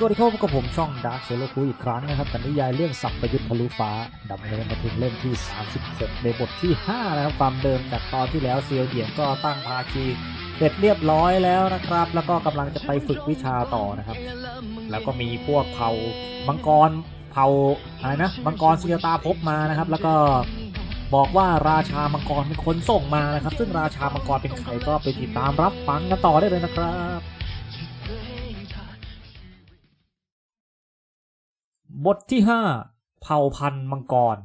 สวัสดีครับพบกับผมช่องดาร์คเซโลคูอีกครั้งนะครับกับนิยายเรื่องสัพพยุทธ์ทะลุฟ้าดำเนินมาถึงเล่มที่ 36 ในบทที่ 5 นะครับ ความเดิมจากตอนที่แล้วเซียวเหียนก็ตั้งภาคีเสร็จเรียบร้อยแล้วนะครับ แล้วก็กำลังจะไปฝึกวิชาต่อนะครับ แล้วก็มีพวกเผ่ามังกรเผ่าอะไรนะมังกรสุญตาภพมานะครับ แล้วก็บอกว่าราชามังกรเป็นคนส่งมานะครับ ซึ่งราชามังกรเป็นใครก็ไปติดตามรับฟังกันต่อได้เลยนะครับ บทที่ห้าเผ่าพันธุ์มังกร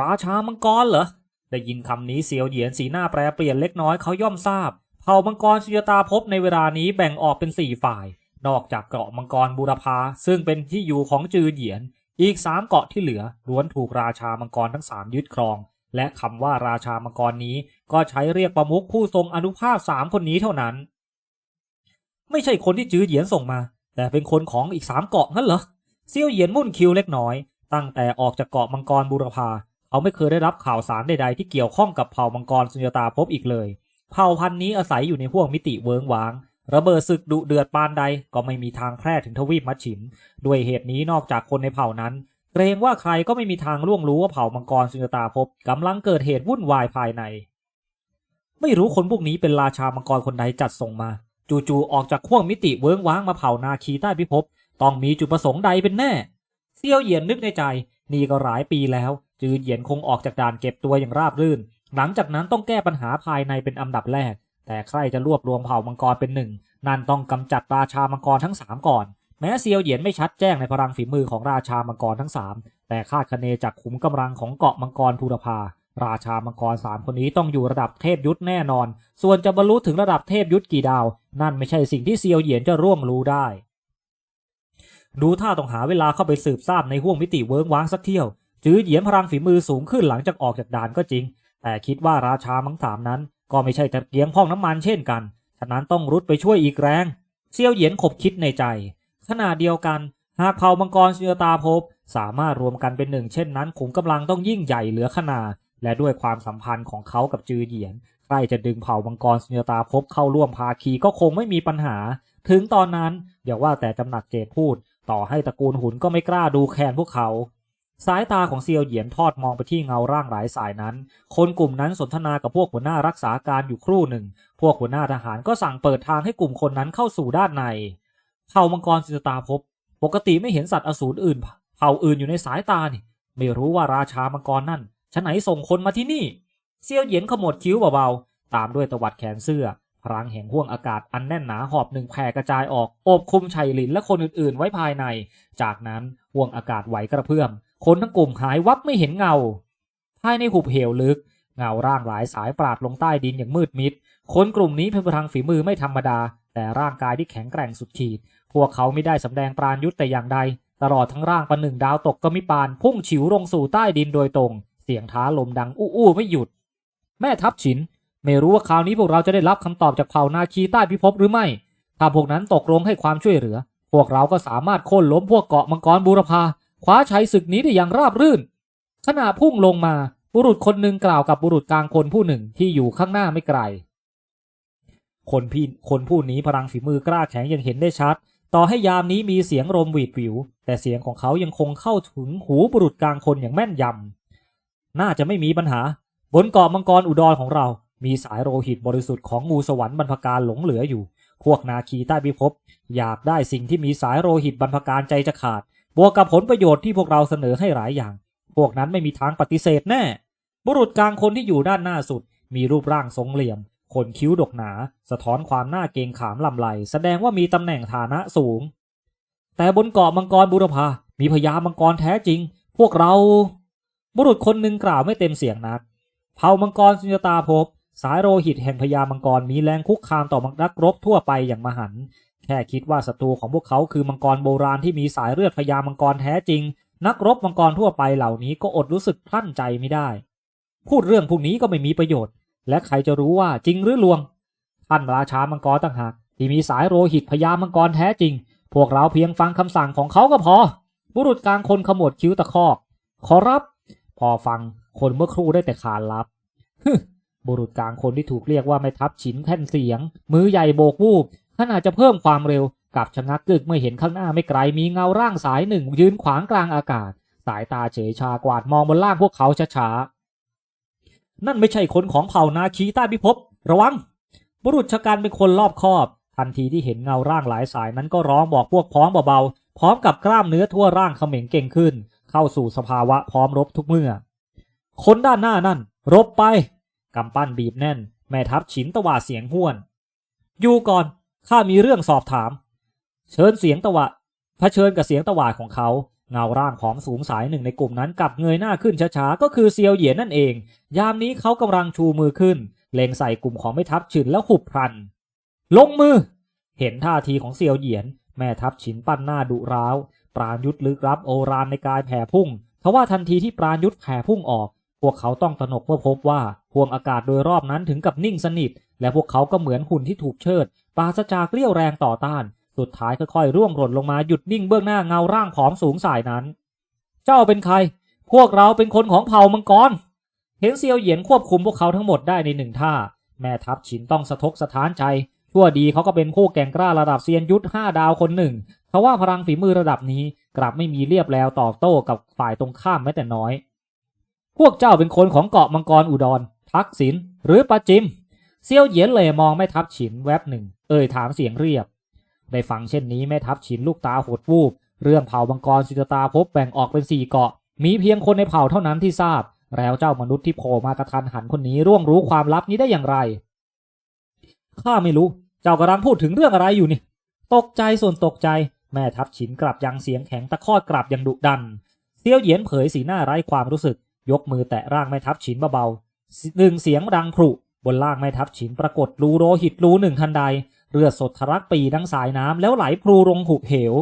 ราชามังกรเหรอ ได้ยินคำนี้เสียวเหยียนสีหน้าแปรเปลี่ยนเล็กน้อยเขาย่อมทราบ เผ่ามังกรสุญญตาภพในเวลานี้แบ่งออกเป็นสี่ฝ่าย นอกจากเกาะมังกรบูรพาซึ่งเป็นที่อยู่ของจือเหยียน อีกสามเกาะที่เหลือล้วนถูกราชามังกรทั้งสามยึดครอง และคำว่าราชามังกรนี้ก็ใช้เรียกประมุขผู้ทรงอนุภาพสามคนนี้เท่านั้น ไม่ใช่คนที่จือเหยียนส่งมา แต่เป็นคนของอีกสามเกาะงั้นเหรอ เซี่ยวเหยียนมุ่นคิวเล็กน้อย ตั้งแต่ออกจากเกาะมังกรบูรพาเขาไม่เคยได้รับข่าวสารใดๆ ที่เกี่ยวข้องกับเผ่ามังกรสุญญตาภพอีกเลย เผ่าพันธุ์นี้อาศัยอยู่ในพวกมิติเวิงวาง ระเบิดศึกดุเดือดปานใดก็ไม่มีทางแพร่ถึงทวีปมัชชิม ด้วยเหตุนี้นอกจากคนในเผ่านั้น เกรงว่าใครก็ไม่มีทางล่วงรู้ว่าเผ่ามังกรสุญญตาภพกำลังเกิดเหตุวุ่นวายภายใน ไม่รู้คนพวกนี้เป็นราชามังกรคนใดจัดส่งมา จู่ๆออกจากขั้วมิติเวิงว้างมาเผ่านาคีใต้พิภพ ต้องมีจุดประสงค์ใดเป็นแน่ เซียวเหยียนนึกในใจ นี่ก็หลายปีแล้ว จือเหยียนคงออกจากด่านเก็บตัวอย่างราบรื่น หลังจากนั้นต้องแก้ปัญหาภายในเป็นอันดับแรก แต่ใครจะรวบรวมเผ่ามังกรเป็นหนึ่ง นั่นต้องกำจัดราชามังกรทั้งสามก่อน แม้เซียวเหยียนไม่ชัดแจ้งในพลังฝีมือของราชามังกรทั้งสามแต่คาดคะเนจากขุมกำลังของเกาะมังกรภูรพาราชามังกรสามคนนี้ต้องอยู่ระดับเทพยุทธแน่นอน ส่วนจะบรรลุถึงระดับเทพยุทธกี่ดาว นั่นไม่ใช่สิ่งที่เซียวเหยียนจะร่วงรู้ได้ ดูท่าต้องหาเวลาเข้าไปสืบทราบในห้วงมิติเวิร์กว้างสักเที่ยว จื้อเหยียนพลังฝีมือสูงขึ้นหลังจากออกจากด่านก็จริง แต่คิดว่าราชามังสามนั้น ก็ไม่ใช่ตะเกียงพ่องน้ำมันเช่นกัน ฉะนั้นต้องรุดไปช่วยอีกแรง เซียวเหยียนขบคิดในใจ ขณะเดียวกัน หากเผ่ามังกรสุญตาภพสามารถรวมกันเป็นหนึ่งเช่นนั้นขุมกำลังต้องยิ่งใหญ่เหลือขนาดและด้วยความสัมพันธ์ของเขากับจือเหยียนใครจะดึงเผ่ามังกรสุญตาภพเข้าร่วมภาคีก็คงไม่มีปัญหา ถึงตอนนั้นอย่าว่าแต่จำหนักเจดพูด ต่อให้ตระกูลหุนก็ไม่กล้าดูแคลนพวกเขา สายตาของเซียวเหยียนทอดมองไปที่เงาร่างหลายสายนั้น คนกลุ่มนั้นสนทนากับพวกหัวหน้ารักษาการอยู่ครู่หนึ่ง พวกหัวหน้าทหารก็สั่งเปิดทางให้กลุ่มคนนั้นเข้าสู่ด้านในเผ่ามังกรสิตาภพปกติไม่เห็นสัตว์อสูรอื่น เผ่าอื่นอยู่ในสายตานี่ ไม่รู้ว่าราชามังกรนั่นฉะไหนส่งคนมาที่นี่ เซียวเหยียนขมวดคิ้วเบาๆ ตามด้วยตวัดแขนเสื้อ พลังแห่งห่วงอากาศอันแน่นหนาหอบหนึ่งแผ่กระจายออกโอบคุมชัยหลินและคนอื่นๆ ไว้ภายใน จากนั้นห่วงอากาศไหวกระเพื่อม คนทั้งกลุ่มหายวับไม่เห็นเงา ภายในหุบเหวลึก เงาร่างหลายสายปราดลงใต้ดินอย่างมืดมิด คนกลุ่มนี้เป็นพลังฝีมือไม่ธรรมดา แต่ร่างกายที่แข็งแกร่งสุดขีด พวกเขาไม่ได้สำแดงปราณยุทธแต่อย่างใด ตลอดทั้งร่างประหนึ่งดาวตกก็มิปาน พุ่งฉิวลงสู่ใต้ดินโดยตรง เสียงท้าลมดังอู้อู้ไม่หยุด แม่ทัพฉิน ไม่รู้ว่าคราวนี้พวกเราจะได้รับคำตอบจากเผ่านาคีใต้พิภพหรือไม่ ถ้าพวกนั้นตกลงให้ความช่วยเหลือ พวกเราก็สามารถโค่นล้มพวกเกาะมังกรบูรพาคว้าชัยศึกนี้ได้อย่างราบรื่น ขณะพุ่งลงมาบุรุษคนหนึ่งกล่าวกับบุรุษกลางคนผู้หนึ่งที่อยู่ข้างหน้าไม่ไกล คนพี่คนผู้นี้พลังฝีมือกล้าแข็งยังเห็นได้ชัด ต่อให้ยามนี้มีเสียงลมหวีดวิว แต่เสียงของเขายังคงเข้าถึงหูบุรุษกลางคนอย่างแม่นยำ น่าจะไม่มีปัญหา บนเกาะมังกรอุดรของเรา มีสายโลหิตบริสุทธิ์ของงูสวรรค์บรรพการหลงเหลืออยู่ พวกนาคีใต้พิภพอยากได้สิ่งที่มีสายโลหิตบรรพการใจจะขาด บวกกับผลประโยชน์ที่พวกเราเสนอให้หลายอย่าง พวกนั้นไม่มีทางปฏิเสธแน่ บุรุษกลางคนที่อยู่ด้านหน้าสุด มีรูปร่างทรงเหลี่ยม ขนคิ้วดกหนา สะท้อนความหน้าเกงขามลำไหล แสดงว่ามีตำแหน่งฐานะสูง แต่บนเกาะมังกรบุรพามีพญามังกรแท้จริง พวกเรา บุรุษคนหนึ่งกล่าวไม่เต็มเสียงนักเผ่ามังกรสุญญตาภพ สายโลหิตแห่งพญามังกรมีแรงคุกคามต่อนักรบทั่วไปอย่างมหันต์แค่คิดว่าศัตรูของพวกเขาคือมังกรโบราณที่มีสายเลือดพญามังกรแท้จริง นักรบมังกรทั่วไปเหล่านี้ก็อดรู้สึกพลั่นใจไม่ได้ พูดเรื่องพวกนี้ก็ไม่มีประโยชน์ และใครจะรู้ว่าจริงหรือลวงท่านราชามังกรต่างหากที่มีสายโลหิตพญามังกรแท้จริง พวกเราเพียงฟังคำสั่งของเขาก็พอ บุรุษกลางคนขมวดคิ้วตะคอก ขอรับ พอฟังคนเมื่อครู่ได้แต่ขานรับฮึ บุรุษกลางคนที่ถูกเรียกว่าไม่ทับฉินแผ่นเสียง มือใหญ่โบกวูบขนาดจะเพิ่มความเร็วกับชะงักกึกเมื่อเห็นข้างหน้าไม่ไกลมีเงาร่างสายหนึ่ง ยืนขวางกลางอากาศ สายตาเฉยชากวาดมองบนล่างพวกเขาช้าๆนั่นไม่ใช่คนของเผ่านาคีใต้พิภพระวัง บุรุษชะกันเป็นคนรอบคอบ ทันทีที่เห็นเงาร่างหลายสายนั้นก็ร้องบอกพวกพ้องเบาๆพร้อมกับกล้ามเนื้อทั่วร่างเขม่งเก่งขึ้น เข้าสู่สภาวะพร้อมรบทุกเมื่อ คนด้านหน้านั่น รบไป กำปั้นบีบแน่น แม่ทัพฉินตวาเสียงห้วน อยู่ก่อนข้ามีเรื่องสอบถาม เชิญเสียงตะวะเผชิญกับเสียงตะวาของเขา เงาร่างผอมสูงสายหนึ่งในกลุ่มนั้นกลับเงยหน้าขึ้นช้าๆก็คือเซียวเหยียนนั่นเอง ยามนี้เขากำลังชูมือขึ้นเล็งใส่กลุ่มของแม่ทัพฉินแล้วหุบพลัน ลงมือ เห็นท่าทีของเซียวเหยียน แม่ทัพฉินปั้นหน้าดุร้าว ปราณยุทธลึกรับโอรานในกายแผ่พุ่งทว่าทันทีที่ปราณยุทธแผ่พุ่งออก วกเขาต้องตระหนกเมื่อพบว่าห่วงอากาศโดยรอบนั้นถึงกับนิ่งสนิท และพวกเขาก็เหมือนหุ่นที่ถูกเชิดปราศจากเรี่ยวแรงต่อต้าน สุดท้ายค่อยๆร่วงหล่นลงมาหยุดนิ่งเบื้องหน้าเงาร่างผอมสูงสายนั้น เจ้าเป็นใคร พวกเราเป็นคนของเผ่ามังกร เห็นเซียวเหยียนควบคุมพวกเขาทั้งหมดได้ในหนึ่งท่า แม่ทัพฉินต้องสะทกสะท้านใจ ชั่วดีเขาก็เป็นผู้แก่งกล้าระดับเซียนยุทธห้าดาวคนหนึ่งทว่าพลังฝีมือระดับนี้กลับไม่มีเรียบแลวตอบโต้กับฝ่ายตรงข้ามแม้แต่น้อย พวกเจ้าเป็นคนของเกาะมังกรอุดร ทักษิณหรือปาจิม เซียวเหยียนเหลมองแม่ทัพฉินแวบหนึ่ง เอ่ยถามเสียงเรียบ ได้ฟังเช่นนี้แม่ทัพฉินลูกตาหดวูบ เรื่องเผ่ามังกรสุจตาภพแบ่งออกเป็นสี่เกาะ มีเพียงคนในเผ่าเท่านั้นที่ทราบ แล้วเจ้ามนุษย์ที่โผล่มากระทันหันคนนี้ร่วงรู้ความลับนี้ได้อย่างไร ข้าไม่รู้ เจ้ากำลังพูดถึงเรื่องอะไรอยู่นี่ ตกใจส่วนตกใจ แม่ทัพฉินกลับยังเสียงแข็งตะคอดกลับย่างดุดัน เซียวเหยียนเผยสีหน้าไร้ความรู้สึก ยกมือแตะร่างแม่ทัพฉินเบาๆหนึ่งเสียงดังพรุบนล่างแม่ทัพฉินปรากฏรูโรหิตรูหนึ่งทันใด เลือดสดทะลักปีดังสายน้ำแล้วไหลพรูลงหุบเหว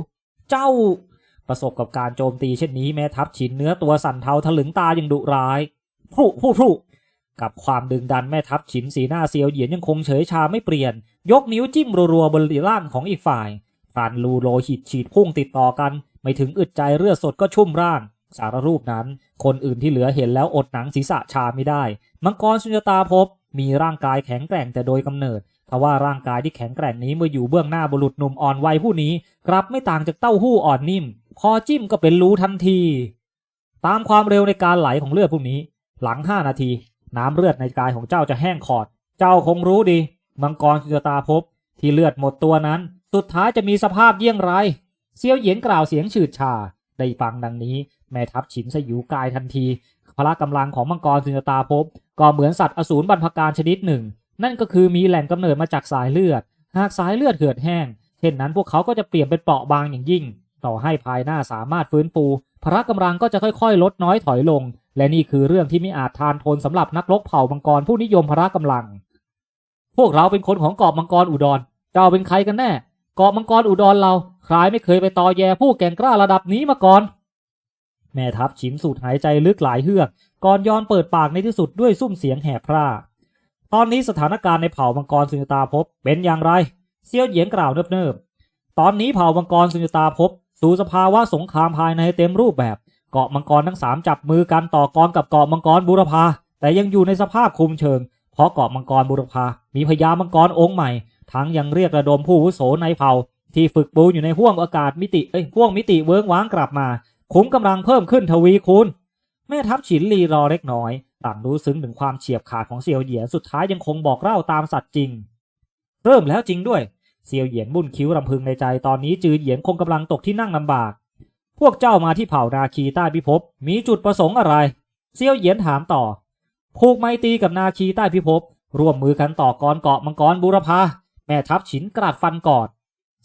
เจ้า ประสบกับการโจมตีเช่นนี้แม่ทัพฉินเนื้อตัวสั่นเทาถลึงตาอย่างดุร้ายพรุพรุพรุกับความดึงดันแม่ทัพฉินสีหน้าเซียวเหยียนยังคงเฉยชาไม่เปลี่ยน ยกนิ้วจิ้มรัวๆบนร่างของอีกฝ่ายฟันรูโรหิตฉีดพุ่งติดต่อกัน ไม่ถึงอึดใจเลือดสดก็ชุ่มร่าง สารรูปนั้น คนอื่นที่เหลือเห็นแล้วอดหนังศีรษะชาไม่ได้ มังกรสุญญตาภพมีร่างกายแข็งแกร่งแต่โดยกำเนิดทว่าร่างกายที่แข็งแกร่งนี้เมื่ออยู่เบื้องหน้าบุรุษหนุ่มอ่อนวัยผู้นี้กลับไม่ต่างจากเต้าหู้อ่อนนิ่ม พอจิ้มก็เป็นรูทันที ตามความเร็วในการไหลของเลือดพวกนี้ หลังห้านาที น้ำเลือดในกายของเจ้าจะแห้งขอด เจ้าคงรู้ดี มังกรสุญญตาภพที่เลือดหมดตัวนั้น สุดท้ายจะมีสภาพเยี่ยงไรเซียวเหยียนกล่าวเสียงฉืดชา ได้ฟังดังนี้ แม่ทัพฉินสยิวกายทันที พละกำลังของมังกรสุญญตาภพก็เหมือนสัตว์อสูรบรรพการชนิดหนึ่ง นั่นก็คือมีแหล่งกำเนิดมาจากสายเลือด หากสายเลือดเหือดแห้งเช่นนั้นพวกเขาก็จะเปลี่ยนเป็นเปราะบางอย่างยิ่ง ต่อให้ภายหน้าสามารถฟื้นฟูพละกำลังก็จะค่อยๆ ลดน้อยถอยลง และนี่คือเรื่องที่ไม่อาจทานทนสำหรับนักรบเผ่ามังกรผู้นิยมพละกำลัง พวกเราเป็นคนของเกาะมังกรอุดรเจ้าเป็นใครกันแน่เกาะมังกรอุดรเรา ใครไม่เคยไปตอแยผู้แก่งกล้าระดับนี้มาก่อน แม่ทัพฉิมสูดหายใจลึกหลายเฮือก ก่อนยอนเปิดปากในที่สุดด้วยซุ้มเสียงแหบพร่า ตอนนี้สถานการณ์ในเผ่ามังกรสุญตาภพเป็นอย่างไร เซียวเหยียนกล่าวเนิบๆ ตอนนี้เผ่ามังกรสุญตาภพสู่สภาวะสงครามภายในเต็มรูปแบบ เกาะมังกรทั้งสามจับมือกันต่อกรกับเกาะมังกรบูรพาแต่ยังอยู่ในสภาพคุมเชิง เพราะเกาะมังกรบูรพามีพญามังกรองค์ใหม่ ทั้งยังเรียกระดมผู้วุโสในเผ่า ที่ฝึกปูอยู่ในห้วงอากาศมิติเอ้ยห้วงมิติเวิ้งว้างกลับมาขุมกำลังเพิ่มขึ้นทวีคูณแม่ทัพฉินลีรอเล็กน้อยต่างรู้ซึ้งถึงความเฉียบขาดของเซียวเหยียนสุดท้ายยังคงบอกเล่าตามสัตว์จริง เริ่มแล้วจริงด้วยเซียวเหยียนบุ่นคิ้วรำพึงในใจตอนนี้จือเหยียนคงกำลังตกที่นั่งลำบาก พวกเจ้ามาที่เผ่านาคีใต้พิภพมีจุดประสงค์อะไร เซียวเหยียนถามต่อผูกไมตรีกับนาคีใต้พิภพร่วมมือกันต่อกรเกาะมังกรบูรพาแม่ทัพฉินกราดฟันกอด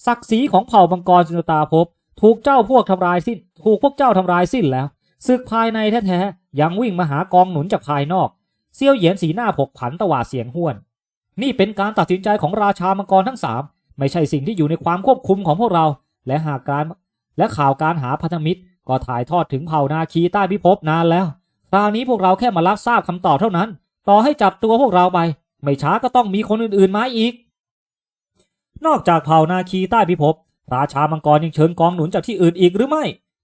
ศักดิ์ศรีของเผ่ามังกรจุนตาภพถูกเจ้าพวกทำลายสิ้น ถูกพวกเจ้าทำลายสิ้นแล้วศึกภายในแท้ๆยังวิ่งมาหากองหนุนจากภายนอกเซียวเหยียนสีหน้าผกผันตวาดเสียงห้วน นี่เป็นการตัดสินใจของราชามังกรทั้งสามไม่ใช่สิ่งที่อยู่ในความควบคุมของพวกเรา และหากการและข่าวการหาพันธมิตร ก็ถ่ายทอดถึงเผ่านาคีใต้พิภพนานแล้วคราวนี้พวกเราแค่มารับทราบคำตอบเท่านั้น ต่อให้จับตัวพวกเราไป ไม่ช้าก็ต้องมีคนอื่นๆมาอีก นอกจากเผ่านาคีใต้พิภพราชามังกรยังเชิญกองหนุนจากที่อื่นอีกหรือไม่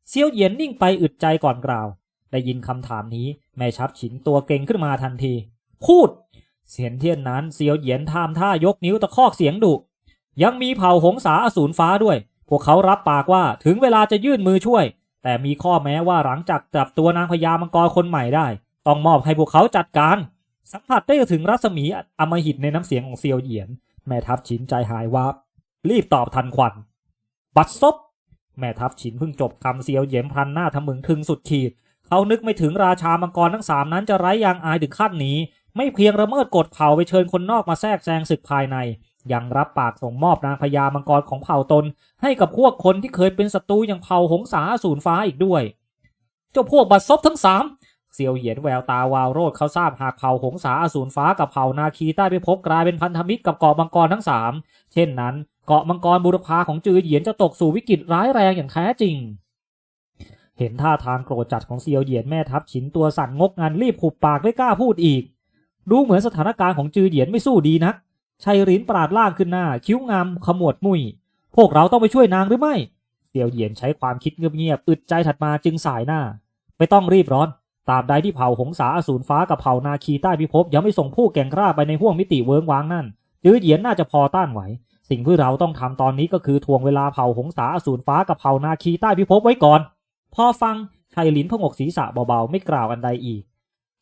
เซียวเหยียนนิ่งไปอึดใจก่อนกล่าว ได้ยินคำถามนี้แม่ชับฉินตัวเก่งขึ้นมาทันที พูด เสียนเทียนนั้นเซียวเหยียนทามท่ายกนิ้วตะคอกเสียงดุยังมีเผ่าหงสาอสูรฟ้าด้วย พวกเขารับปากว่าถึงเวลาจะยื่นมือช่วย แต่มีข้อแม้ว่าหลังจากจับตัวนางพญามังกรคนใหม่ได้ ต้องมอบให้พวกเขาจัดการ สัมผัสได้ถึงรัศมีอมหิตในน้ำเสียงของเซียวเหยียน แม่ทัพฉินใจหายวาบรีบตอบทันควัน บัดซบ แม่ทัพฉินเพิ่งจบคำเซียวเยียนพลันหน้าทะมึงถึงสุดขีด เขานึกไม่ถึงราชามังกรทั้งสามนั้นจะไร้ยางอายถึงขั้นนี้ ไม่เพียงระเมิดกฎเผ่าไปเชิญคนนอกมาแทรกแซงศึกภายใน ยังรับปากส่งมอบนางพญามังกรของเผ่าตน ให้กับพวกคนที่เคยเป็นศัตรูอย่างเผ่าหงสาสูรฟ้าอีกด้วย เจ้าพวกบัดซบทั้งสาม เซียวเหยียนแววตาวาวโรดเขาทราบหากเผ่าหงสาอสูรฟ้ากับเผ่านาคีใต้ไปพบกลายเป็นพันธมิตรกับเกาะมังกรทั้งสามเช่นนั้นเกาะมังกรบุรพาของจือเหยียนจะตกสู่วิกฤตร้ายแรงอย่างแท้จริง เห็นท่าทางโกรธจัดของเซียวเหยียนแม่ทัพฉินตัวสั่นงกงันรีบขุบปากไม่กล้าพูดอีก ดูเหมือนสถานการณ์ของจือเหยียนไม่สู้ดีนักชัยรินปราดล่างขึ้นหน้า คิ้วงามขมวดมุยพวกเราต้องไปช่วยนางหรือไม่เซียวเหยียนใช้ความคิดเงียบๆอึดใจถัดมาจึงสายหน้า ไม่ต้องรีบร้อน ตราบใดที่เผ่าหงสาอสูรฟ้ากับเผ่านาคีใต้พิภพยังไม่ส่งผู้แก่งกล้าไปในห้วงมิติเวิงวางนั่นจื้อเหยียนน่าจะพอต้านไหว สิ่งที่เราต้องทำตอนนี้ก็คือทวงเวลาเผ่าหงสาอสูรฟ้ากับเผ่านาคีใต้พิภพไว้ก่อน พอฟังชัยลินพงกศีรษะเบาๆไม่กล่าวอันใดอีก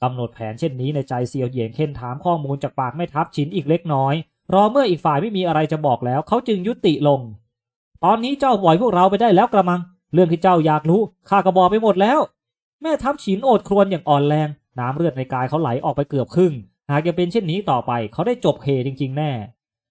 กำหนดแผนเช่นนี้ในใจเซียวเหยียนเค้นถามข้อมูลจากปากแม่ทัพชินอีกเล็กน้อย รอเมื่ออีกฝ่ายไม่มีอะไรจะบอกแล้วเขาจึงยุติลง ตอนนี้เจ้าปล่อยพวกเราไปได้แล้วกระมัง เรื่องที่เจ้าอยากรู้ข้าก็บอกไปหมดแล้ว แม่ทัพฉินโอดครวญอย่างอ่อนแรง น้ำเลือดในกายเขาไหลออกไปเกือบครึ่ง หากยังเป็นเช่นนี้ต่อไปเขาได้จบเฮจริง ๆ แน่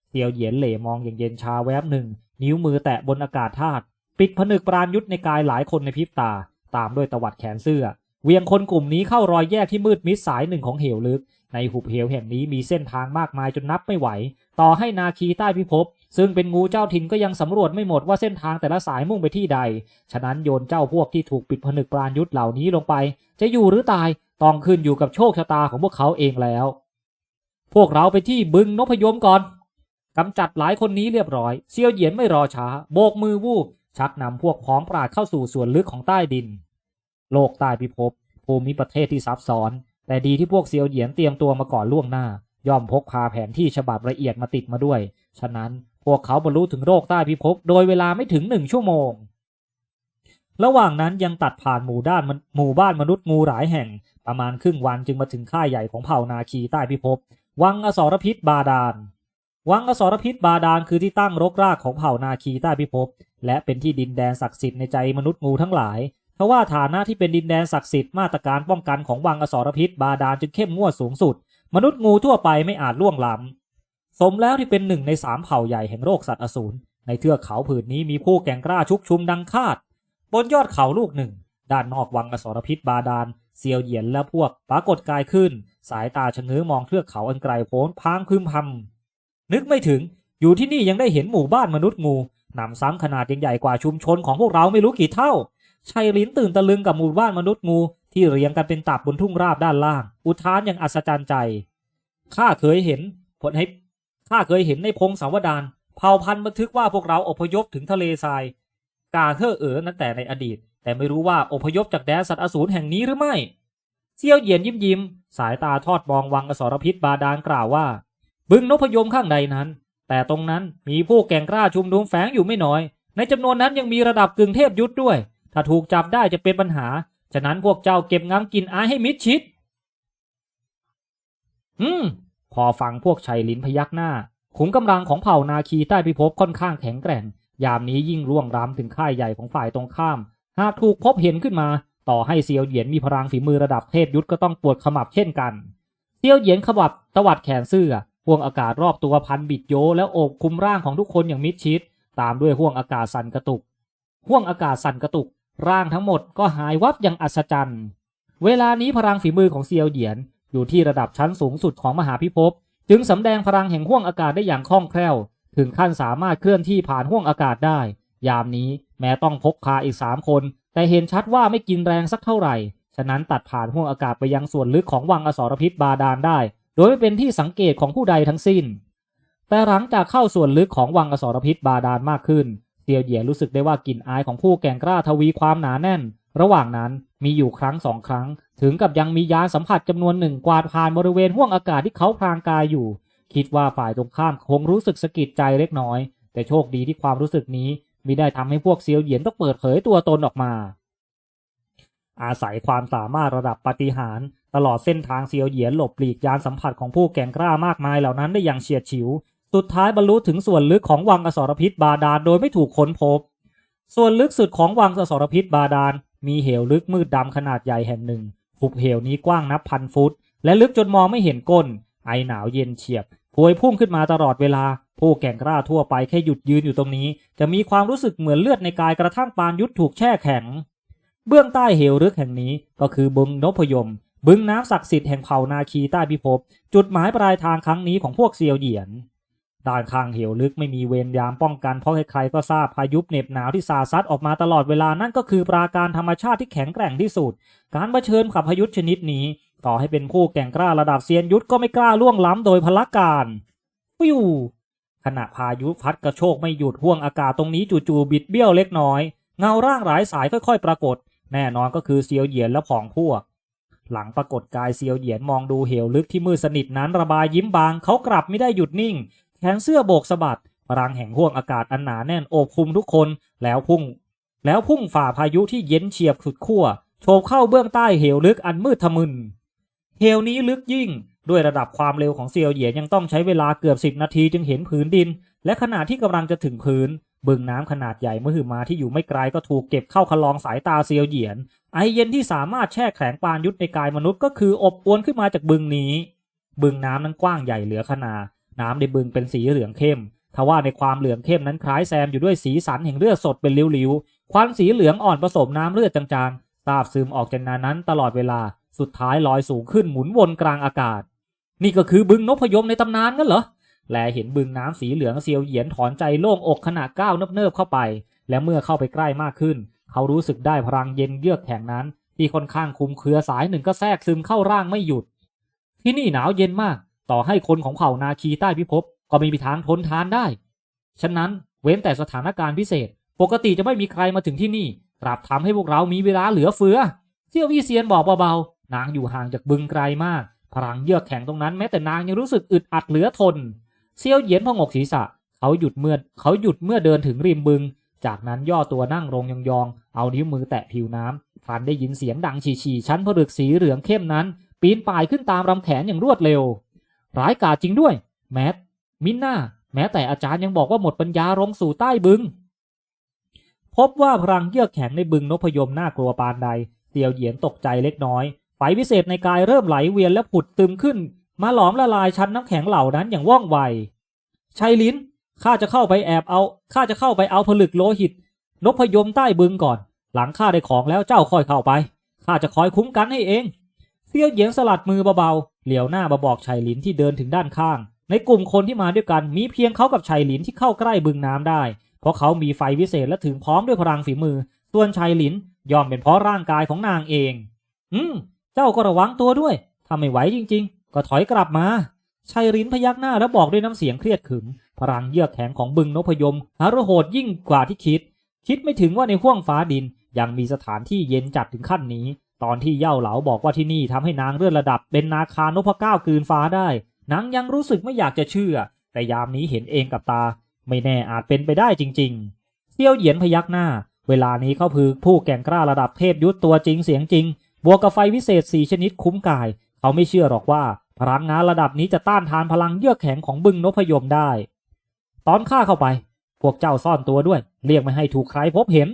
เซียวเหยียนเหล่มองอย่างเย็นชาแวบหนึ่ง นิ้วมือแตะบนอากาศธาตุปิดผนึกปราณยุทธในกายหลายคนในพริบตา ตามด้วยตวัดแขนเสื้อ เวียงคนกลุ่มนี้เข้ารอยแยกที่มืดมิดสายหนึ่งของเหวลึก ในหุบเหวแห่งนี้มีเส้นทางมากมายจนนับไม่ไหว ต่อให้นาคีใต้พิภพ ซึ่งเป็นงูเจ้าถิ่นก็ยังสำรวจไม่หมดว่าเส้นทางแต่ละสายมุ่งไปที่ใด ฉะนั้นโยนเจ้าพวกที่ถูกปิดผนึกปราณยุทธ์เหล่านี้ลงไป จะอยู่หรือตายต้องขึ้นอยู่กับโชคชะตาของพวกเขาเองแล้ว พวกเราไปที่บึงนพยมก่อนกำจัดหลายคนนี้เรียบร้อยเซียวเหยียนไม่รอช้า โบกมือวูบชักนำพวกพ้องปราดเข้าสู่ส่วนลึกของใต้ดิน โลกใต้พิภพภูมิประเทศที่ซับซ้อน แต่ดีที่พวกเซียวเหยียนเตรียมตัวมาก่อนล่วงหน้า ย่อมพกพาแผนที่ฉบับละเอียดมาติดมาด้วย ฉะนั้น พวกเขาบรรลุถึงโลกใต้พิภพโดยเวลาไม่ถึงหนึ่งชั่วโมง ระหว่างนั้นยังตัดผ่านหมู่ด้านหมู่บ้านมนุษย์งูหลายแห่ง ประมาณครึ่งวันจึงมาถึงค่ายใหญ่ของเผ่านาคีใต้พิภพ วังอสรพิษบาดาล วังอสรพิษบาดาลคือที่ตั้งรกรากของเผ่านาคีใต้พิภพ และเป็นที่ดินแดนศักดิ์สิทธิ์ในใจมนุษย์งูทั้งหลายเพราะว่าฐานะที่เป็นดินแดนศักดิ์สิทธิ์มาตรการป้องกันของวังอสรพิษบาดาลจึงเข้มงวดสูงสุด มนุษย์งูทั่วไปไม่อาจล่วงล้ำ สมแล้วที่เป็นหนึ่งในสามเผ่าใหญ่แห่งโลกสัตว์อสูรในเทือกเขาผืนนี้มีผู้แก่งกล้าชุกชุมดังคาด บนยอดเขาลูกหนึ่ง ด้านนอกวังอสรพิษบาดาลเซียวเหยียนและพวกปรากฏกายขึ้น สายตาชะเง้อมองเทือกเขาอันไกลโพ้นพางพึมพำนึกไม่ถึงอยู่ที่นี่ยังได้เห็นหมู่บ้านมนุษย์งูหนำซ้ำขนาดยังใหญ่กว่าชุมชนของพวกเราไม่รู้กี่เท่าชัยลิ้นตื่นตะลึงกับหมู่บ้านมนุษย์งูที่เรียงกันเป็นตับบนทุ่งราบด้านล่าง อุทานอย่างอัศจรรย์ใจข้าเคยเห็นผลให้ ข้าเคยเห็นในพงศาวดารเผ่าพันธุ์บันทึกว่าพวกเราอพยพถึงทะเลทราย กาเฮ่อเอ๋อนั้นแต่ในอดีต แต่ไม่รู้ว่าอพยพจากแดนสัตว์อสูรแห่งนี้หรือไม่เซี่ยวเหยียนยิ้มยิ้ม สายตาทอดมองวังอสรพิษบาดาลกล่าวว่า บึงนพยมข้างในนั้น แต่ตรงนั้นมีผู้แก่งกล้าชุมนุมแฝงอยู่ไม่น้อย ในจำนวนนั้นยังมีระดับกึ่งเทพยุทธด้วย ถ้าถูกจับได้จะเป็นปัญหา ฉะนั้นพวกเจ้าเก็บงำกินอายให้มิดชิด อืม พอฟังพวกชัยลินพยักหน้า ขุมกำลังของเผ่านาคีใต้พิภพค่อนข้างแข็งแกร่ง ยามนี้ยิ่งร่วงร้ำถึงค่ายใหญ่ของฝ่ายตรงข้าม หากถูกพบเห็นขึ้นมา ต่อให้เซียวเหยียนมีพลังฝีมือระดับเทพยุทธก็ต้องปวดขมับเช่นกัน เซียวเหยียนขบับตวัดแขนเสื้อห่วงอากาศรอบตัวพันบิดโยแล้วโอบคุมร่างของทุกคนอย่างมิดชิด ตามด้วยห่วงอากาศสั่นกระตุกห่วงอากาศสั่นกระตุก ร่างทั้งหมดก็หายวับอย่างอัศจรรย์ เวลานี้พลังฝีมือของเซียวเหยียน อยู่ที่ระดับชั้นสูงสุดของมหาพิภพจึงสำแดงพลังแห่งห่วงอากาศได้อย่างคล่องแคล่ว ถึงขั้นสามารถเคลื่อนที่ผ่านห่วงอากาศได้ ยามนี้แม้ต้องพกพาอีกสามคน แต่เห็นชัดว่าไม่กินแรงสักเท่าไหร่ ฉะนั้นตัดผ่านห่วงอากาศไปยังส่วนลึกของวังอสรพิษบาดาลได้ โดยไม่เป็นที่สังเกตของผู้ใดทั้งสิ้น แต่หลังจากเข้าส่วนลึกของวังอสรพิษบาดาลมากขึ้นเซียวเหยียรู้สึกได้ว่ากลิ่นอายของผู้แก่งกล้าทวีความหนาแน่น ระหว่างนั้นมีอยู่ครั้งสองครั้ง ถึงกับยังมียานสัมผัสจำนวนหนึ่งกวาดผ่านบริเวณห่วงอากาศที่เขาพรางกายอยู่ คิดว่าฝ่ายตรงข้ามคงรู้สึกสะกิดใจเล็กน้อย แต่โชคดีที่ความรู้สึกนี้มิได้ทำให้พวกเซียวเหยียนต้องเปิดเผยตัวตนออกมา อาศัยความสามารถระดับปฏิหาร ตลอดเส้นทางเซียวเหยียนหลบปลีกยานสัมผัสของผู้แก่งกล้ามากมายเหล่านั้นได้อย่างเฉียดฉิว สุดท้ายบรรลุถึงส่วนลึกของวังอสรพิษบาดาลโดยไม่ถูกค้นพบ ส่วนลึกสุดของวังอสรพิษบาดาล มีเหวลึกมืดดำขนาดใหญ่แห่งหนึ่งหุบเหวนี้กว้างนับพันฟุต และลึกจนมองไม่เห็นก้น ไอหนาวเย็นเฉียบพวยพุ่งขึ้นมาตลอดเวลา ผู้แก่งกล้าทั่วไปแค่หยุดยืนอยู่ตรงนี้ จะมีความรู้สึกเหมือนเลือดในกายกระทั่งปานยุทธถูกแช่แข็ง เบื้องใต้เหวลึกแห่งนี้ก็คือบึงนพยม บึงน้ำศักดิ์สิทธิ์แห่งเผ่านาคีใต้พิภพจุดหมายปลายทางครั้งนี้ของพวกเซียวเหยียน ด้านข้างเหวลึกไม่มีเวรยามป้องกันเพราะใครๆก็ทราบพายุเหน็บหนาวที่สาซัดออกมาตลอดเวลานั่นก็คือปราการธรรมชาติที่แข็งแกร่งที่สุด การเผชิญกับพายุชนิดนี้ ต่อให้เป็นผู้แก่งกล้าระดับเซียนยุทธก็ไม่กล้าล่วงล้ำโดยพละการฟิวขณะพายุพัดกระโชกไม่หยุดห่วงอากาศตรงนี้จู่ๆบิดเบี้ยวเล็กน้อย เงาร่างหลายสายค่อยๆ ปรากฏ แน่นอนก็คือเซียวเหยียนและผองพวก หลังปรากฏกายเซียวเหยียนมองดูเหวลึกที่มืดสนิทนั้นระบายยิ้มบางเขากลับไม่ได้หยุดนิ่ง แขนเสื้อโบกสะบัดพลังแห่งห่วงอากาศอันหนาแน่นโอบคลุมทุกคนแล้วพุ่ง แล้วพุ่งฝ่าพายุที่เย็นเฉียบสุดขั้วโฉบเข้าเบื้องใต้เหวลึกอันมืดทะมึนเหวนี้ลึกยิ่ง ด้วยระดับความเร็วของเซียวเหยียนยังต้องใช้เวลาเกือบสิบนาทีจึงเห็นผืนดิน และขณะที่กำลังจะถึงพื้นบึงน้ำขนาดใหญ่มหึมาที่อยู่ไม่ไกลก็ถูกเก็บเข้าคลองสายตาเซียวเหยียน ไอเย็นที่สามารถแช่แข็งปานยุทธในกายมนุษย์ก็คืออบอวนขึ้นมาจากบึงนี้ บึงน้ำนั้นกว้างใหญ่เหลือขนาด น้ำในบึงเป็นสีเหลืองเข้มทว่าในความเหลืองเข้มนั้นคล้ายแซมอยู่ด้วยสีสันแห่งเลือดสดเป็นริ้วๆ ควันสีเหลืองอ่อนผสมน้ำเลือดจางๆซาบซึมออกจากนานั้นตลอดเวลา สุดท้ายลอยสูงขึ้นหมุนวนกลางอากาศ นี่ก็คือบึงนพยมในตำนานงั้นเหรอ แลเห็นบึงน้ำสีเหลืองเซียวเหยียนถอนใจโล่งอกขณะก้าวเนิบๆเข้าไป และเมื่อเข้าไปใกล้มากขึ้น เขารู้สึกได้พลังเย็นเยือกแข็งนั้น ที่ค่อนข้างคุมเครือสายหนึ่งก็แทรกซึมเข้าร่างไม่หยุด ที่นี่หนาวเย็นมาก ต่อให้คนของเผ่านาคีใต้พิภพก็ไม่มีทางทนทานได้ ฉะนั้นเว้นแต่สถานการณ์พิเศษ ปกติจะไม่มีใครมาถึงที่นี่ตราบทำให้พวกเรามีเวลาเหลือเฟือเซี่ยววี่เซียนบอกเบาๆ นางอยู่ห่างจากบึงไกลมาก พลังเยือกแข็งตรงนั้นแม้แต่นางยังรู้สึกอึดอัดเหลือทน เซี่ยวเหยียนพองกศีรษะ เขาหยุดเมื่อเขาหยุดเมื่อเดินถึงริมบึง จากนั้นย่อตัวนั่งลงยองๆ เอานิ้วมือแตะผิวน้ำพลันได้ยินเสียงดังฉี่ๆชั้นผลึกสีเหลืองเข้มนั้น ปีนป่ายขึ้นตามลำแขนอย่างรวดเร็ว ร้ายกาจจริงด้วย แมทมินน่าแม้แต่อาจารย์ยังบอกว่าหมดปัญญาลงสู่ใต้บึง พบว่าพลังเยือกแข็งในบึงนพยมน่ากลัวปานใดเตียวเหยียนตกใจเล็กน้อยไฟวิเศษในกายเริ่มไหลเวียนและผุดตึมขึ้น มาหลอมละลายชั้นน้ำแข็งเหล่านั้นอย่างว่องไวชัยลิ้นข้าจะเข้าไปแอบเอาข้าจะเข้าไปเอาผลึกโลหิต นพยมใต้บึงก่อน หลังข้าได้ของแล้วเจ้าค่อยเข้าไปข้าจะคอยคุ้มกันให้เอง เตียวเหยียนสลัดมือเบาๆ เหลียวหน้ามาบอกชัยลินที่เดินถึงด้านข้าง ในกลุ่มคนที่มาด้วยกันมีเพียงเขากับชัยหลินที่เข้าใกล้บึงน้ำได้ เพราะเขามีไฟวิเศษและถึงพร้อมด้วยพลังฝีมือ ส่วนชัยหลินยอมเป็นเพราะร่างกายของนางเอง อืม เจ้าก็ระวังตัวด้วย ถ้าไม่ไหวจริง ๆ ก็ถอยกลับมาชัยหลินพยักหน้าแล้วบอกด้วยน้ำเสียงเครียดขึม พลังเยือกแข็งของบึงนพยมหารโหดยิ่งกว่าที่คิด คิดไม่ถึงว่าในห้วงฟ้าดินยังมีสถานที่เย็นจัดถึงขั้นนี้ ตอนที่เย่าเหลาบอกว่าที่นี่ทำให้นางเลื่อนระดับเป็นนาคานพเก้ากืนฟ้าได้ นางยังรู้สึกไม่อยากจะเชื่อ แต่ยามนี้เห็นเองกับตา ไม่แน่อาจเป็นไปได้จริง ๆเซี่ยวเหยียนพยักหน้า เวลานี้เขาคือผู้แก่งกล้าระดับเทพยุทธตัวจริงเสียงจริง บวกกับไฟวิเศษสี่ชนิดคุ้มกาย เขาไม่เชื่อหรอกว่า พลังงานระดับนี้จะต้านทานพลังเยือกแข็งของบึงนพยมได้ ตอนข้าเข้าไป พวกเจ้าซ่อนตัวด้วย เรียกไม่ให้ถูกใครพบเห็น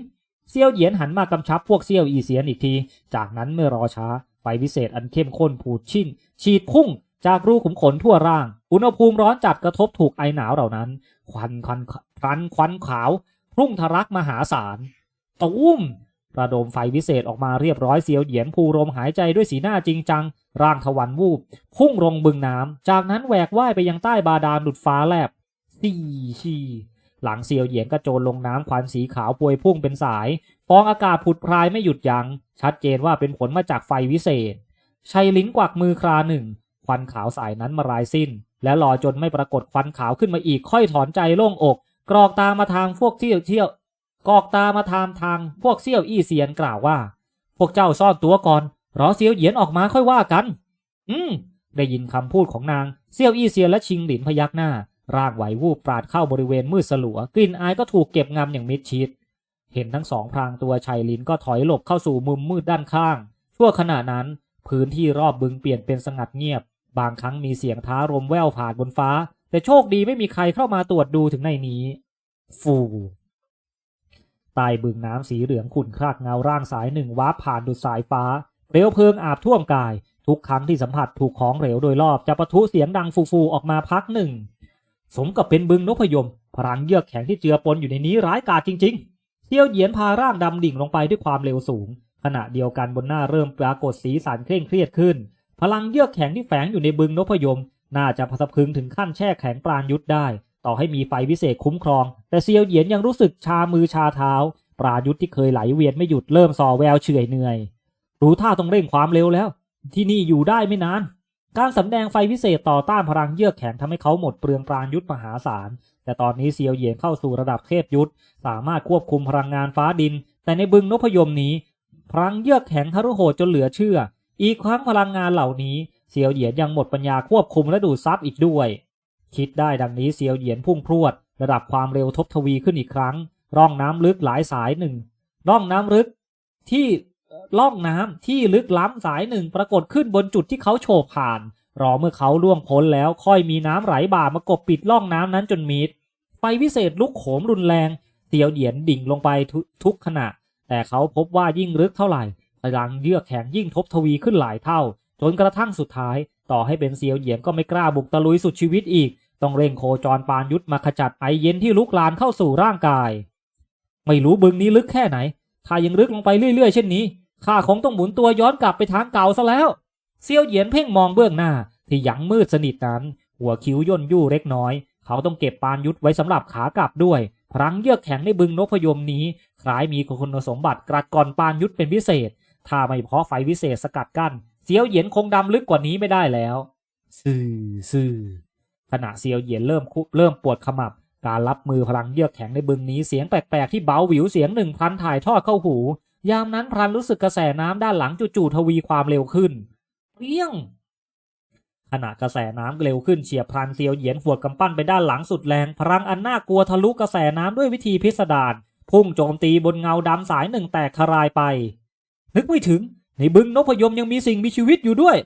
เซียวเหยียนหันมากำชับพวกเซียวอีเสียนอีกที จากนั้นเมื่อรอช้าไฟวิเศษอันเข้มข้นผูดชิ่นฉีดพุ่งจากรูขุมขนทั่วร่าง อุณหภูมิร้อนจัดกระทบถูกไอหนาวเหล่านั้น ควันควันควันควันขาวพุ่งทะลักมหาศาลตุ้มระดมไฟวิเศษออกมาเรียบร้อยเสียวเหยียนภูรมหายใจด้วยสีหน้าจริงจัง ร่างทวันวูบ พุ่งลงบึงน้ำ จากนั้นแหวกว่ายไปยังใต้บาดาลดุดฟ้าแลบสี่ชี หลังเซียวเหยียนกระโจนลงน้ำควันสีขาวพวยพุ่งเป็นสาย ฟองอากาศผุดพรายไม่หยุดยัง้ง ชัดเจนว่าเป็นผลมาจากไฟวิเศษ ชัยลิ้นกวักมือคราหนึ่ง ควันขาวสายนั้นมารายสิ้น และรอจนไม่ปรากฏควันขาวขึ้นมาอีก ค่อยถอนใจโล่งอก กรอกตามาทางพวกเที่ยวเที่ยวกรอกตามาทางทางพวกเซี่ยวอี้เซียนกล่าวว่า พวกเจ้าซ่อนตัวก่อน รอเซียวเหยียนออกมาค่อยว่ากัน อืม ได้ยินคำพูดของนาง เซี่ยวอี้เซียนและชิงหลินพยักหน้า ร่างไหววูบปราดเข้าบริเวณมืดสลัว กลิ่นอายก็ถูกเก็บงำอย่างมิดชิด เห็นทั้งสองพรางตัวชัยลินก็ถอยหลบเข้าสู่มุมมืดด้านข้าง ชั่วขณะนั้น พื้นที่รอบบึงเปลี่ยนเป็นสงัดเงียบ บางครั้งมีเสียงท้ารมแว่วผ่านบนฟ้า แต่โชคดีไม่มีใครเข้ามาตรวจดูถึงในนี้ ฟูใต้บึงน้ำสีเหลืองขุ่นครากเงาร่างสายหนึ่งวาผ่านดุดสายฟ้าเปลวเพลิงอาบท่วมกาย ทุกครั้งที่สัมผัสถูกของเหลวโดยรอบจะปะทุเสียงดังฟูๆออกมาพักหนึ่ง สมกับเป็นบึงนพยม พลังเยือกแข็งที่เจือปนอยู่ในนี้ร้ายกาจจริง ๆเที่ยวเหยียนพาร่างดำดิ่งลงไปด้วยความเร็วสูง ขณะเดียวกันบนหน้าเริ่มปรากฏสีสันเคร่งเครียดขึ้น พลังเยือกแข็งที่แฝงอยู่ในบึงนพยม น่าจะพะสะพึงถึงขั้นแช่แข็งปราณยุทธได้ ต่อให้มีไฟวิเศษคุ้มครอง แต่เซียวเหยียนยังรู้สึกชามือชาเท้า ปรายุทธที่เคยไหลเวียนไม่หยุดเริ่มส่อแววเฉื่อยเหนื่อย รู้ท่าต้องเร่งความเร็วแล้ว ที่นี่อยู่ได้ไม่นาน การสำแดงไฟวิเศษต่อต้านพลังเยือกแข็งทำให้เขาหมดเปลืองปราณยุทธมหาศาล แต่ตอนนี้เซียวเหยียนเข้าสู่ระดับเทพยุทธสามารถควบคุมพลังงานฟ้าดิน แต่ในบึงนพยมนี้ พลังเยือกแข็งทะรุโหดจนเหลือเชื่อ อีกครั้งพลังงานเหล่านี้เซียวเหยียนยังหมดปัญญาควบคุมและดูดซับอีกด้วย คิดได้ดังนี้เซียวเหยียนพุ่งพรวด ระดับความเร็วทบทวีขึ้นอีกครั้ง ร่องน้ำลึกหลายสายหนึ่งร่องน้ำลึกที่ เอ่องน้ำที่ลึกล้ำสายหนึ่งปรากฏขึ้นบนจุดที่เขาโฉบผ่าน รอเมื่อเขาล่วงพ้นแล้วค่อยมีน้ำไหลบ่ามากบปิดร่องน้ำนั้นจนมิดไฟวิเศษลุกโหมรุนแรงเตียวเหยียนดิ่งลงไปทุทุกขณะ แต่เขาพบว่ายิ่งลึกเท่าไหร่พลังเยือกแข็งยิ่งทบทวีขึ้นหลายเท่า จนกระทั่งสุดท้าย ต่อให้เป็นเซียวเหยียนก็ไม่กล้าบุกตะลุยสุดชีวิตอีก ต้องเร่งโคจรปานยุทธมาขจัดไอเย็นที่ลุกลานเข้าสู่ร่างกาย ไม่รู้บึงนี้ลึกแค่ไหน ถ้ายังลึกลงไปเรื่อยๆ เช่นนี้ข้าคงต้องหมุนตัวย้อนกลับไปทางเก่าซะแล้ว เซียวเหยียนเพ่งมองเบื้องหน้า ที่ยังมืดสนิทนั้น หัวคิ้วย่นยู่เล็กน้อย เขาต้องเก็บปานยุทธไว้สำหรับขากลับด้วย พลังเยือกแข็งในบึงนพยมนี้ คล้ายมีคุณสมบัติกรัดก่อนปานยุทธเป็นพิเศษ ถ้าไม่เพราะไฟวิเศษสกัดกั้นเซียวเหยียนคงดำลึกกว่านี้ไม่ได้แล้ว ซื่อซื่อขณะเซียวเหยียนเริ่มคุเริ่มปวดขมับ การรับมือพลังเยือกแข็งในบึงนี้เสียงแปลกๆที่เบาหวิวเสียงหนึ่งพันถ่ายทอดเข้าหู ยามนั้นพลันรู้สึกกระแสน้ำด้านหลังจู่ๆทวีความเร็วขึ้นเปี้ยง ขณะกระแสน้ำเร็วขึ้นเฉียบพลันเซียวเหยียนหวดกำปั้นไปด้านหลังสุดแรงพลังอันน่ากลัวทะลุกระแสน้ำด้วยวิธีพิสดารพุ่งโจมตีบนเงาดำสายหนึ่งแตกทลายไป นึกไม่ถึงในบึงนพยมยังมีสิ่งมีชีวิตอยู่ด้วย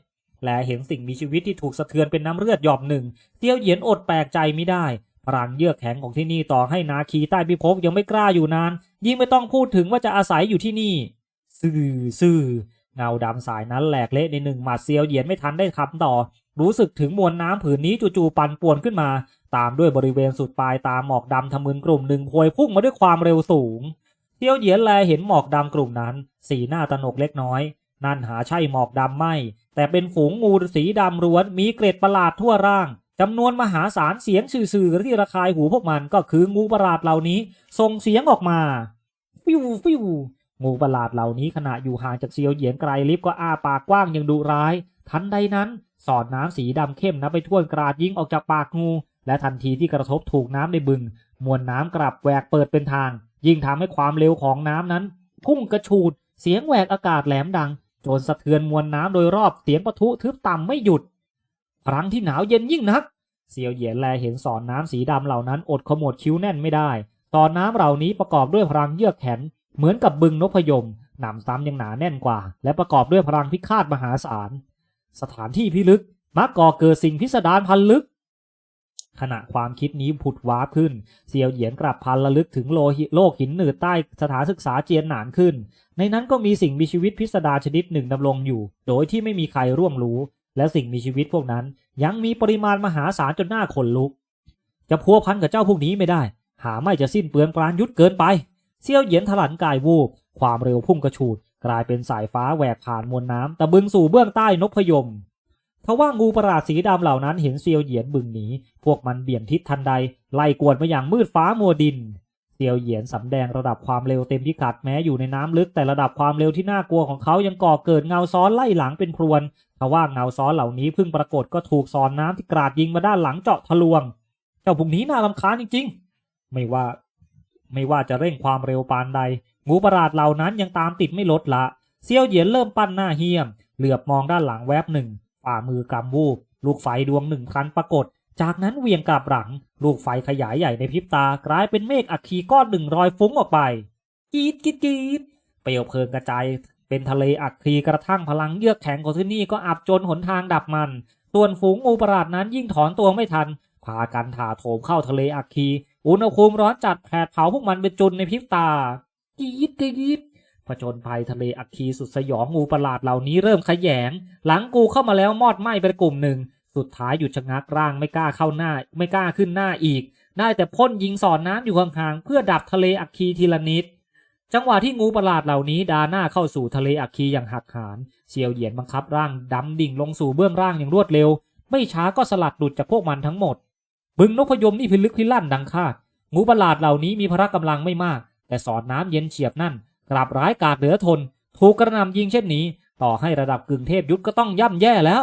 และเห็นสิ่งมีชีวิตที่ถูกสะเทือนเป็นน้ำเลือดหยอมหนึ่งเซียวเหยียนอดแปลกใจไม่ได้ พลังเยือกแข็งของที่นี่ต่อให้นาคีใต้พิภพยังไม่กล้าอยู่นาน ยิ่งไม่ต้องพูดถึงว่าจะอาศัยอยู่ที่นี่ ซื่อซื่อเงาดำสายนั้นแหลกเละในหนึ่งหมัดเซียวเหยียนไม่ทันได้คำต่อ รู้สึกถึงมวลน้ำผืนนี้จู่ๆปั่นป่วนขึ้นมา ตามด้วยบริเวณสุดปลายตาหมอกดำทะมึนกลุ่มหนึ่งพวยพุ่งมาด้วยความเร็วสูงเซียวเหยียนแลเห็นหมอกดำกลุ่มนั้น สีหน้าตนกเล็กน้อย นั่นหาใช่หมอกดำไม่ แต่เป็นฝูงงูสีดำร้วนมีเกล็ดประหลาดทั่วร่าง จำนวนมหาศาลเสียงสื่อๆที่ระคายหูพวกมันก็คืองูประหลาดเหล่านี้ส่งเสียงออกมาฟิวฟิวงูประหลาดเหล่านี้ขณะอยู่ห่างจากเซียวเหยียนไกลลิฟก็อ้าปากกว้างอย่างดุร้าย ทันใดนั้น สอดน้ำสีดำเข้มนับไปท่วกราดยิงออกจากปากงู และทันทีที่กระทบถูกน้ำในบึง มวลน้ำกลับแหวกเปิดเป็นทาง ยิ่งทำให้ความเร็วของน้ำนั้น พุ่งกระฉูด เสียงแหวกอากาศแหลมดังจนสะเทือนมวลน้ำโดยรอบเสียงปะทุทึบต่ำไม่หยุด พลังที่หนาวเย็นยิ่งนัก เซียวเหยียนแลเห็นสอนน้ำสีดำเหล่านั้นอดขมวดคิ้วแน่นไม่ได้สอนน้ำเหล่านี้ประกอบด้วยพลังเยือกแข็งเหมือนกับบึงนพยมหนำซ้ำยังหนาแน่นกว่า และประกอบด้วยพลังพิฆาตมหาศาล สถานที่พิลึกมักก่อเกิดสิ่งพิสดารพันลึก ขณะความคิดนี้ผุดวาบขึ้น เซียวเหยียนกลับพันระลึกถึงโลหิโลกหินหนืดใต้สถานศึกษาเจียนหนานขึ้น ในนั้นก็มีสิ่งมีชีวิตพิสดารชนิดหนึ่งดำรงอยู่ โดยที่ไม่มีใครร่วงรู้ และสิ่งมีชีวิตพวกนั้นยังมีปริมาณมหาศาลจนหน้าขนลุก จะพัวพันกับเจ้าพวกนี้ไม่ได้ หาไม่จะสิ้นเปลืองปราณยุทธเกินไปเซี่ยวเหยียนถลันกายวูบความเร็วพุ่งกระฉูด กลายเป็นสายฟ้าแหวกผ่านมวลน้ำตะบึงสู่เบื้องใต้นพยมทว่างูประหลาดสีดำเหล่านั้นเห็นเซียวเหยียนบึงหนี พวกมันเบี่ยงทิศทันใด ไล่กวดมาอย่างมืดฟ้ามัวดิน เซียวเหยียนสำแดงระดับความเร็วเต็มพิกัดแม้อยู่ในน้ำลึกแต่ระดับความเร็วที่น่ากลัวของเขายังก่อเกิดเงาซ้อนไล่หลังเป็นพรวนทว่าเงาซ้อนเหล่านี้เพิ่งปรากฏก็ถูกซอนน้ำที่กราดยิงมาด้านหลังเจาะทะลวง เจ้าพวกนี้น่ารำคาญจริงๆ ไม่ว่า ไม่ว่าจะเร่งความเร็วปานใดงูประหลาดเหล่านั้นยังตามติดไม่ลดละเซียวเหยียนเริ่มปั้นหน้าเหี้ยม เหลือบมองด้านหลังแวบหนึ่งฝ่ามือกำวูบลูกไฟดวงหนึ่งครั้นปรากฏ จากนั้นเวียงกลับหลัง ลูกไฟขยายใหญ่ในพริบตากลายเป็นเมฆอัคคีก้อนหนึ่งรอยฟุ้งออกไปกีดกีดกีดเปลวเพลิงกระจายเป็นทะเลอัคคีกระทั่งพลังเยือกแข็งของที่นี่ก็อับจนหนทางดับมัน ส่วนฝูงงูประหลาดนั้นยิ่งถอนตัวไม่ทัน พากันถาโถมเข้าทะเลอัคคี อุณหภูมิร้อนจัดแผดเผาพวกมันเป็นจุนในพริบตากีดกีดผจญภัยทะเลอัคคีสุดสยองงูประหลาดเหล่านี้เริ่มขยง หลังกูเข้ามาแล้วมอดไหม้ไปกลุ่มหนึ่ง สุดท้ายหยุดชะงักร่างไม่กล้าเข้าหน้า ไม่กล้าขึ้นหน้าอีก ได้แต่พ่นยิงสอนน้ำอยู่ห่างๆเพื่อดับทะเลอัคคีทีละนิด จังหวะที่งูประหลาดเหล่านี้ดาหน้าเข้าสู่ทะเลอัคคีอย่างหักหานเซียวเหยียนบังคับร่างดำดิ่งลงสู่เบื้องล่างอย่างรวดเร็ว ไม่ช้าก็สลัดหลุดจากพวกมันทั้งหมด บึงนกพยมนี่พิลึกพิลั่นดังคาดงูประหลาดเหล่านี้มีพละกำลังไม่มาก แต่สอนน้ำเย็นเฉียบนั่นกลับร้ายกาจเหลือทน ถูกกระหนำยิงเช่นนี้ ต่อให้ระดับกึ่งเทพยุทธก็ต้องย่ำแย่แล้ว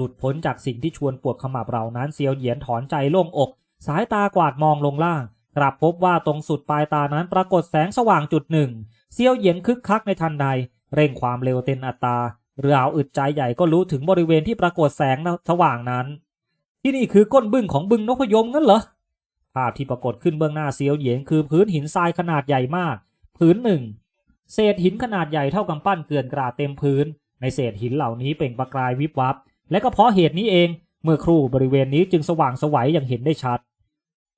หลุดพ้นจากสิ่งที่ชวนปวดขมับเรานั้นเซียวเหยียนถอนใจโล่งอก สายตากวาดมองลงล่าง กลับพบว่าตรงสุดปลายตานั้นปรากฏแสงสว่างจุดหนึ่งเซียวเหยียนคึกคักในทันใด เร่งความเร็วเต็นอัตราเรือเอาอึดใจใหญ่ก็รู้ถึงบริเวณที่ปรากฏแสงสว่างนั้น ที่นี่คือก้นบึ้งของบึงนพยมงั้นเหรอภาพที่ปรากฏขึ้นเบื้องหน้าเซียวเหยียนคือพื้นหินทรายขนาดใหญ่มากพื้นหนึ่งเศษหินขนาดใหญ่เท่ากำปั้นเกลื่อนกราดเต็มพื้น ในเศษหินเหล่านี้เปล่งประกายวิบวับ และก็เพราะเหตุนี้เอง เมื่อครู่บริเวณนี้จึงสว่างสวัยอย่างเห็นได้ชัด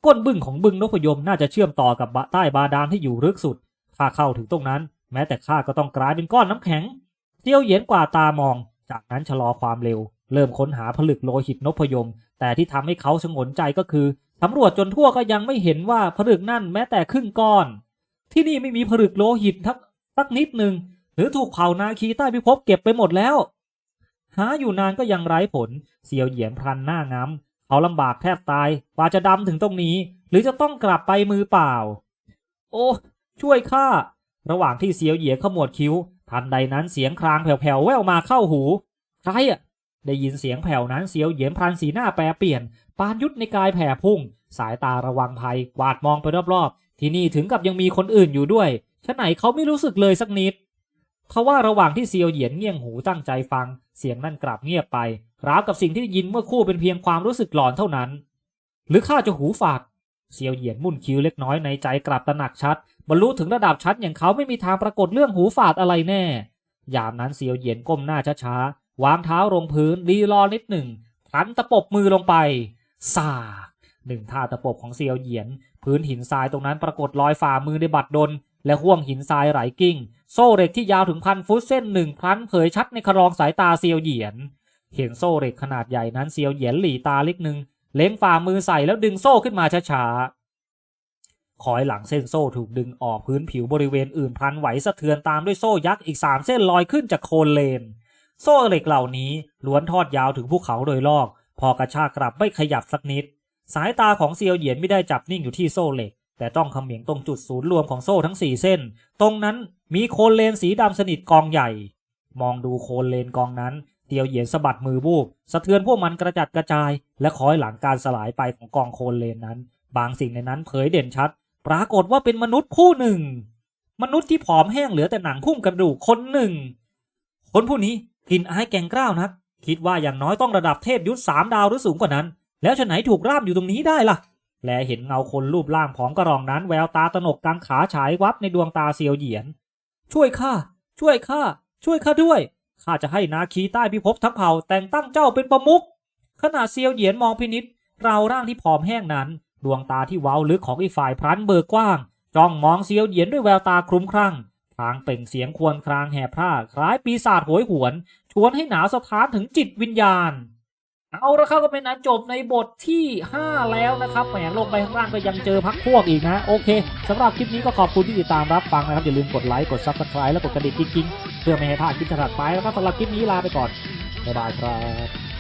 ก้นบึ้งของบึงนพยมน่าจะเชื่อมต่อกับบะใต้บาดาลที่อยู่ลึกสุดถ้าเข้าถึงตรงนั้น แม้แต่ข้าก็ต้องกลายเป็นก้อนน้ำแข็งเซียวเยียนกว่าตามอง จากนั้นชะลอความเร็ว เริ่มค้นหาผลึกโลหิตนพยม แต่ที่ทำให้เขาชงนใจก็คือสำรวจจนทั่วก็ยังไม่เห็นว่าผลึกนั่นแม้แต่ครึ่งก้อน ที่นี่ไม่มีผลึกโลหิตทักสักนิดหนึ่งหรือถูกเผานาคีใต้พิภพเก็บไปหมดแล้ว หาอยู่นานก็ยังไร้ผลเสียวเหยียนพลันหน้างำเขาลำบากแทบตายกว่าจะดำถึงตรงนี้ หรือจะต้องกลับไปมือเปล่า โอ้ช่วยข้าระหว่างที่เสียวเหยียขมวดคิ้ว ทันใดนั้นเสียงครางแผ่วๆแว่วมาเข้าหูใครอะได้ยินเสียงแผ่วนั้นเสียวเหยียนพลันสีหน้าแปรเปลี่ยน ปานยุทธในกายแผ่พุ่ง สายตาระวังภัยกวาดมองไปรอบๆ ที่นี่ถึงกับยังมีคนอื่นอยู่ด้วยฉะไหนเขาไม่รู้สึกเลยสักนิดทว่าระหว่างที่เซียวเหยียนเงี่ยงหูตั้งใจฟัง เสียงนั่นกลับเงียบไป ราวกับสิ่งที่ได้ยินเมื่อคู่เป็นเพียงความรู้สึกหลอนเท่านั้น หรือข้าจะหูฝาดเซียวเหยียนมุ่นคิ้วเล็กน้อยในใจกลับตระหนักชัด บรรลุถึงระดับชัดอย่างเขาไม่มีทางปรากฏเรื่องหูฝาดอะไรแน่ ยามนั้นเซียวเหยียนก้มหน้าช้าๆ วางเท้าลงพื้นรีรอนิดหนึ่งทันตะปบมือลงไปซาหนึ่งท่าตะปบของเซียวเหยียน พื้นหินทรายตรงนั้นปรากฏรอยฝ่ามือในบัดดล และห่วงหินทรายไหลกิ้ง โซ่เหล็กที่ยาวถึงพันฟุตเส้นหนึ่งพันเผยชัดในครองสายตาเซียวเหยียน เห็นโซ่เหล็กขนาดใหญ่นั้นเซียวเหยียนหลีตาเล็กหนึ่งเล้งฝ่ามือใส่แล้วดึงโซ่ขึ้นมาช้าๆคอยหลังเส้นโซ่ถูกดึงออกพื้นผิวบริเวณอื่นพันไหวสะเทือนตามด้วยโซ่ยักษ์อีกสามเส้นลอยขึ้นจากโคนเลน โซ่เหล็กเหล่านี้ล้วนทอดยาวถึงภูเขาโดยรอบพอกระชากกลับไม่ขยับสักนิด สายตาของเซียวเหยียนไม่ได้จับนิ่งอยู่ที่โซ่เหล็ก แต่ต้องเขม็งตรงจุดศูนย์รวมของโซ่ทั้งสี่เส้น ตรงนั้นมีโคนเลนสีดำสนิทกองใหญ่ มองดูโคนเลนกองนั้นเตียวเหยียนสะบัดมือบูบสะเทือนพวกมันกระจัดกระจาย และคอยหลังการสลายไปของกองโคนเลนนั้น บางสิ่งในนั้นเผยเด่นชัด ปรากฏว่าเป็นมนุษย์คู่หนึ่ง มนุษย์ที่ผอมแห้งเหลือแต่หนังหุ้มกระดูกคนหนึ่ง คนผู้นี้กินอายแกงกล้าวนัก คิดว่าอย่างน้อยต้องระดับเทพยุทธสามดาวหรือสูงกว่านั้น แล้วฉะไหนถูกร่ามอยู่ตรงนี้ได้ล่ะ และเห็นเงาคนรูปร่างผอมกระรองนั้นแววตาตนกกลางขาฉายวับในดวงตาเซียวเหยียน ช่วยข้า ช่วยข้า ช่วยข้าด้วย ข้าจะให้นาคีใต้พิภพทั้งเผ่าแต่งตั้งเจ้าเป็นประมุข ขณะเซียวเหยียนมองพินิษเราร่างที่ผอมแห้งนั้น ดวงตาที่เว้าลึกของอีกฝ่ายพลันเบิกกว้าง จ้องมองเซียวเหยียนด้วยแววตาคลุ้มคลั่งพลางเปล่งเสียงควรครางแห่พร่าคล้ายปีศาจโหยหวน ชวนให้หนาวสะท้านถึงจิตวิญญาณ เอาละครับก็เป็นอันจบในบทที่ 5 แล้วนะครับแหมลงไปข้างล่างก็ยังเจอพักพวกอีกนะโอเคสำหรับคลิปนี้ก็ขอบคุณที่ติดตามรับฟังนะครับ อย่าลืมกดไลค์กด Subscribe และกดกระดิ่งกิ๊งๆเพื่อไม่ให้พลาดคลิปถัดไปแล้วก็สำหรับคลิปนี้ลาไปก่อนบ๊ายบายครับ